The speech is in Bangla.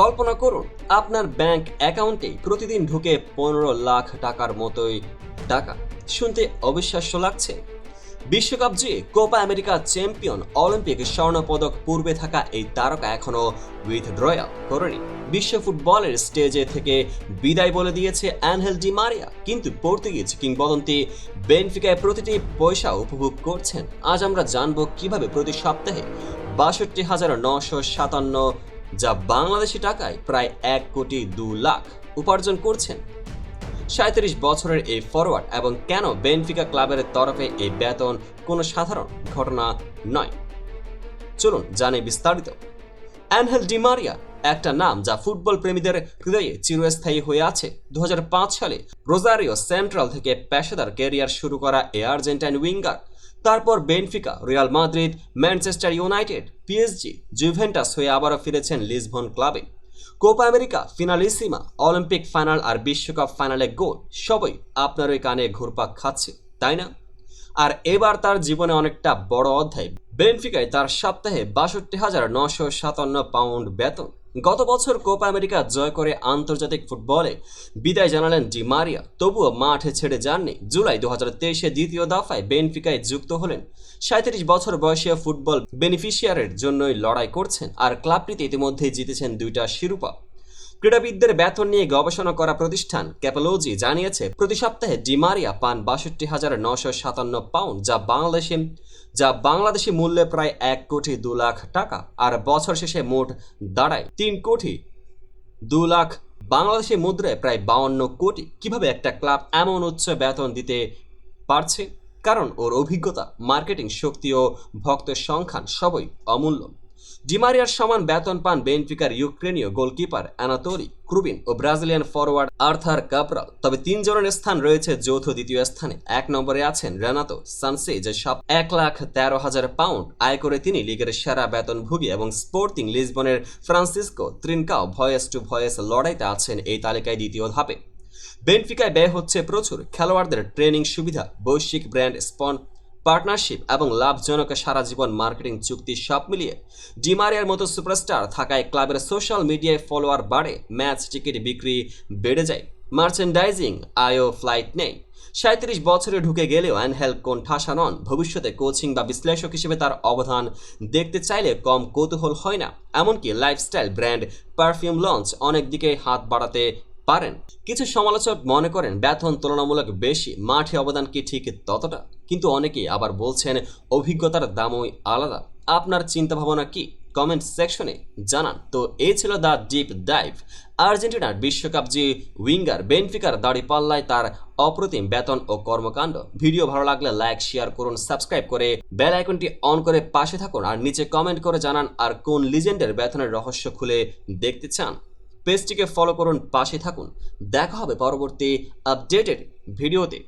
কল্পনা করুন, আপনার ব্যাংক অ্যাকাউন্টে প্রতিদিন ঢুকে পনেরো লাখ টাকার মতোই টাকা। শুনতে অবিশ্বাস্য লাগছে। বিশ্বকাপ জয়ী কোপা আমেরিকা চ্যাম্পিয়ন অলিম্পিক স্বর্ণপদক পূর্বে থাকা এই তারকা এখনও উইথড্রয়াল করেনি। বিশ্ব ফুটবলের স্টেজে থেকে বিদায় বলে দিয়েছে অ্যানহেল ডি মারিয়া, কিন্তু পর্তুগিজ কিংবদন্তি বেনফিকায় প্রতিটি পয়সা উপভোগ করছেন। আজ আমরা জানব কীভাবে প্রতি সপ্তাহে বাষট্টি হাজার নশো সাতান্ন যা বাংলাদেশি টাকায় প্রায় এক কোটি দু লাখ উপার্জন করছেন। সাঁত্রিশ বছরের এই ফরওয়ার্ড এবং কেন বেনফিকা ক্লাবের তরফে এই বেতন কোনো সাধারণ ঘটনা নয়। চলুন জানে বিস্তারিত। অ্যানহেল ডিমারিয়া একটা নাম যা ফুটবল প্রেমীদের হৃদয়ে চিরস্থায়ী হয়ে আছে। দু হাজার পাঁচ সালে রোজারিও সেন্ট্রাল থেকে পেশাদার ক্যারিয়ার শুরু করা এ আর্জেন্টাইন উইঙ্গার তারপর Benfica, Real Madrid, Manchester United, PSG, Juventus হয়ে আবারও ফিরেছেন লিসবন ক্লাবে। Copa America, Finalissima, Olympic final আর বিশ্বকাপ ফাইনালে গোল, সবই আপনার ওই কানে ঘুরপাক খাচ্ছে, তাই না? আর এবার তার জীবনে অনেকটা বড় অধ্যায়। বেনফিকায় তার সপ্তাহে বাষট্টি হাজার নশো সাতান্ন পাউন্ড বেতন। গত বছর কোপা আমেরিকা জয় করে আন্তর্জাতিক ফুটবলে বিদায় জানালেন ডি মারিয়া। তবুও মাঠে ছেড়ে যাননি। জুলাই দু হাজার তেইশে দ্বিতীয় দফায় বেনফিকায় যুক্ত হলেন। সাঁত্রিশ বছর বয়সীয় ফুটবল বেনিফিশিয়ারের জন্যই লড়াই করছেন। আর ক্লাবটিতে ইতিমধ্যেই জিতেছেন দুইটা শিরোপা। ক্রীড়াবিদদের বেতন নিয়ে গবেষণা করা প্রতিষ্ঠান ক্যাপোলজি জানিয়েছে, প্রতি সপ্তাহে ডিমারিয়া পান বাষট্টি হাজার নশো সাতান্ন পাউন্ড, যা বাংলাদেশে, যা বাংলাদেশি মূল্যে প্রায় এক কোটি দু লাখ টাকা, আর বছর শেষে মোট দাঁড়ায় তিন কোটি দু লাখ বাংলাদেশি মুদ্রায় প্রায় বাউন্ন কোটি। কীভাবে একটা ক্লাব এমন উচ্চ বেতন দিতে পারছে? কারণ ওর অভিজ্ঞতা, মার্কেটিং শক্তি ও ভক্তের সংখ্যান সবই অমূল্য। ডিমারিয়ার সমান বেতন পান বেনফিকার ইউক্রেনীয় গোলকিপার অ্যানাতোরি ক্রুবিন ও ব্রাজিলিয়ান ফরওয়ার্ড আর্থার কাপরাল তবে তিনজনের স্থান রয়েছে যৌথ দ্বিতীয় স্থানে। এক নম্বরে আছেন রেনাতো সানসে, যে সব এক লাখ তেরো হাজার পাউন্ড আয় করে তিনি লিগের সেরা বেতন বেতনভোগী এবং sporting লিসবনের Francisco Trincao voice to voice লড়াইতে আছেন এই তালিকায় দ্বিতীয় ধাপে। বেনফিকায় ব্যয় হচ্ছে প্রচুর। খেলোয়াড়দের ট্রেনিং সুবিধা, বৈশ্বিক ব্র্যান্ড স্পন পার্টনারশিপ এবং লাভজনক সারা জীবন মার্কেটিং চুক্তি সব মিলিয়ে ডিমারিয়ার মতো সুপারস্টার থাকায় ক্লাবের সোশ্যাল মিডিয়ায় ফলোয়ার বাড়ে, ম্যাচ টিকিট বিক্রি বেড়ে যায়, মার্চেন্ডাইজিং আয়ও ফ্লাইট নেই। সাঁত্রিশ বছরে ঢুকে গেলেও অ্যানহেল কোণঠাসা নন। ভবিষ্যতে কোচিং বা বিশ্লেষক হিসেবে তার অবদান দেখতে চাইলে কম কৌতূহল হয় না, এমনকি লাইফস্টাইল ব্র্যান্ড পারফিউম লঞ্চ অনেক দিকে হাত বাড়াতে পারেন। কিছু সমালোচক মনে করেন, বেতন তুলনামূলক বেশি, মাঠে অবদান কি ঠিক ততটা? কিন্তু অনেকেই আবার বলছেন, অভিজ্ঞতার দামই আলাদা। আপনার চিন্তা ভাবনা কি? কমেন্ট সেকশনে জানান। তো এই ছিল দ্য ডিপ ডাইভ। আর্জেন্টিনার বিশ্বকাপ যে উইঙ্গার বেনফিকার দাড়ি পাল্লায় তার অপ্রতিম বেতন ও কর্মকাণ্ড। ভিডিও ভালো লাগলে লাইক, শেয়ার করুন, সাবস্ক্রাইব করে বেল আইকনটি অন করে পাশে থাকুন আর নিচে কমেন্ট করে জানান আর কোন লিজেন্ডের বেতনের রহস্য খুলে দেখতে চান। পেজটিকে ফলো করুন, পাশে থাকুন। দেখা হবে পরবর্তী আপডেটেড ভিডিওতে।